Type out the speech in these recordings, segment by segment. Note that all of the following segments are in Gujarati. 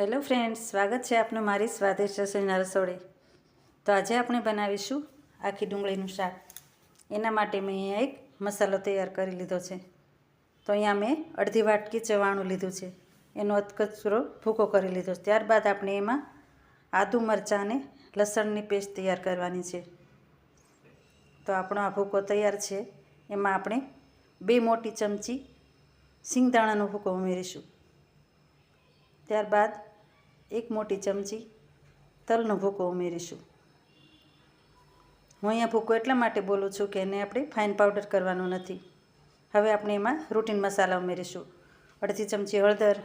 હેલો ફ્રેન્ડ્સ, સ્વાગત છે આપનું મારી સ્વાદિષ્ટ રસોઈના રસોડે. તો આજે આપણે બનાવીશું આખી ડુંગળીનું શાક. એના માટે મેં અહીંયા એક મસાલો તૈયાર કરી લીધો છે. તો અહીંયા મેં અડધી વાટકી ચવાણું લીધું છે. એનો અધકચરો ભૂકો કરી લીધો છે. ત્યારબાદ આપણે એમાં આદુ મરચાં અને લસણની પેસ્ટ તૈયાર કરવાની છે. તો આપણો આ ભૂકો તૈયાર છે. એમાં આપણે બે મોટી ચમચી સિંગદાણાનો ભૂકો ઉમેરીશું. ત્યારબાદ એક મોટી ચમચી તલનો ભૂકો ઉમેરીશું. હું અહીંયા ભૂકો એટલા માટે બોલું છું કે એને આપણે ફાઇન પાવડર કરવાનો નથી. હવે આપણે એમાં રૂટીન મસાલા ઉમેરીશું. અડધી ચમચી હળદર,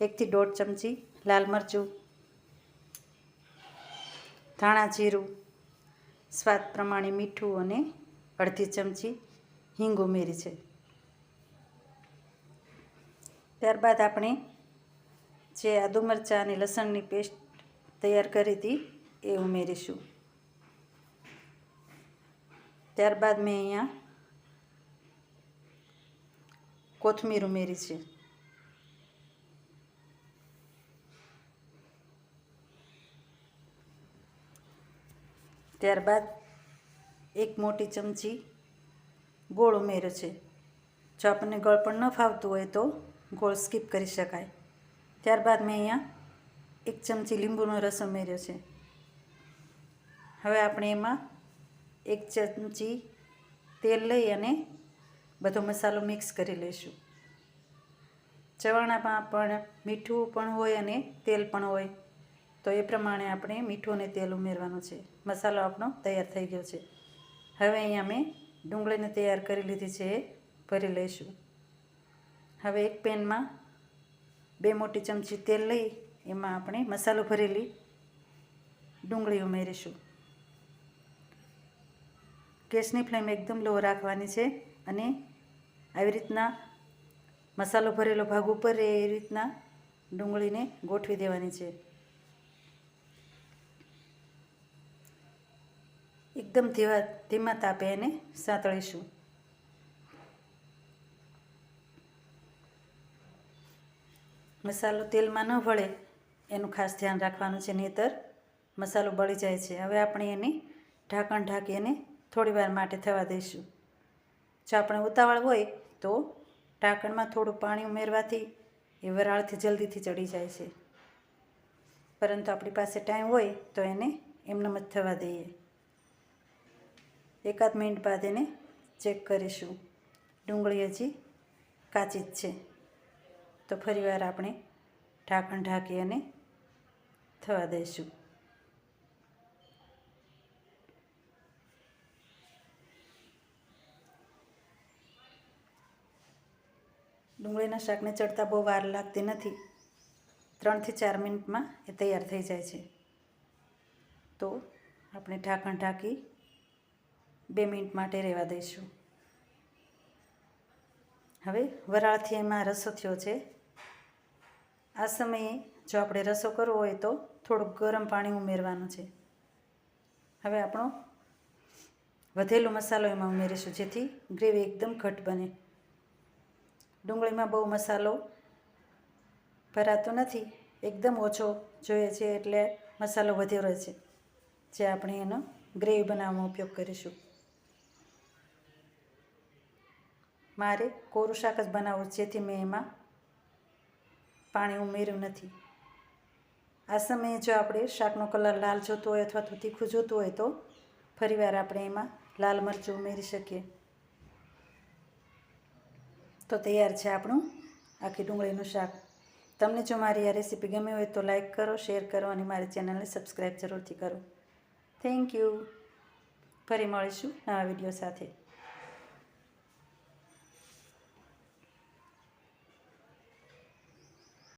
એકથી દોઢ ચમચી લાલ મરચું, ધાણા જીરું, સ્વાદ પ્રમાણે મીઠું અને અડધી ચમચી હિંગ ઉમેરી છે. ત્યારબાદ આપણે જે આદુ મરચાં અને લસણની પેસ્ટ તૈયાર કરી હતી, એ ઉમેરીશું. ત્યારબાદ મેં અહીંયા કોથમીર ઉમેરી છે. ત્યારબાદ એક મોટી ચમચી ગોળ ઉમેર્યો છે. જો આપણને ગળ પણ ન ફાવતું હોય તો ગોળ સ્કીપ કરી શકાય. ત્યારબાદ મેં અહીંયા એક ચમચી લીંબુનો રસ ઉમેર્યો છે. હવે આપણે એમાં એક ચમચી તેલ લઈ અને બધો મસાલો મિક્સ કરી લઈશું. ચવાણામાં પણ મીઠું પણ હોય અને તેલ પણ હોય, તો એ પ્રમાણે આપણે મીઠું અને તેલ ઉમેરવાનું છે. મસાલો આપણો તૈયાર થઈ ગયો છે. હવે અહીંયા મેં ડુંગળીને તૈયાર કરી લીધી છે એ ભરી લઈશું. હવે એક પેનમાં બે મોટી ચમચી તેલ લઈ, એમાં આપણે મસાલો ભરેલી ડુંગળી ઉમેરીશું ગેસની ફ્લેમ એકદમ લો રાખવાની છે અને આવી રીતના મસાલો ભરેલો ભાગ ઉપર એ રીતના ડુંગળીને ગોઠવી દેવાની છે. એકદમ ધીમા ધીમા તાપે એને સાંતળીશું. મસાલો તેલમાં ન ભળે એનું ખાસ ધ્યાન રાખવાનું છે નહીંતર મસાલો બળી જાય છે. હવે આપણે એને ઢાંકણ ઢાંકી એને થોડી વાર માટે થવા દઈશું. જો આપણે ઉતાવળ હોય તો ઢાંકણમાં થોડું પાણી ઉમેરવાથી એ વરાળથી જલ્દીથી ચડી જાય છે. પરંતુ આપણી પાસે ટાઈમ હોય તો એને એમનેમ જ થવા દઈએ. એકાદ મિનિટ બાદ એને ચેક કરીશું. ડુંગળી હજી કાચી જ છે. તો ફરીવાર આપણે ઢાંકણ ઢાંકી અને થવા દઈશું. ડુંગળીના શાકને ચડતા બહુ વાર લાગતી નથી. ત્રણથી ચાર મિનિટમાં એ તૈયાર થઈ જાય છે. તો આપણે ઢાંકણ ઢાંકી બે મિનિટ માટે રહેવા દઈશું. હવે વરાળથી એમાં રસો થયો છે. આ સમયે જો આપણે રસો કરવો હોય તો થોડુંક ગરમ પાણી ઉમેરવાનું છે. હવે આપણો વધેલો મસાલો એમાં ઉમેરીશું, જેથી ગ્રેવી એકદમ ઘટ બને. ડુંગળીમાં બહુ મસાલો ભરાતો નથી, એકદમ ઓછો જોઈએ છે એટલે મસાલો વધ્યો રહે છે, જે આપણે એનો ગ્રેવી બનાવવામાં ઉપયોગ કરીશું. મારે કોરું શાક જ બનાવવું જેથી મેં એમાં પાણી ઉમેર્યું નથી. આ સમયે જો આપણે શાકનો કલર લાલ જોતો હોય અથવા તો તીખું જોતું હોય તો ફરીવાર આપણે એમાં લાલ મરચું ઉમેરી શકીએ. તો તૈયાર છે આપણું આખી ડુંગળીનું શાક. તમને જો મારી આ રેસીપી ગમી હોય તો લાઈક કરો, શેર કરો અને મારી ચેનલને સબસ્ક્રાઈબ જરૂરથી કરો. Thank you. ફરી મળીશું નવા વીડિયો સાથે.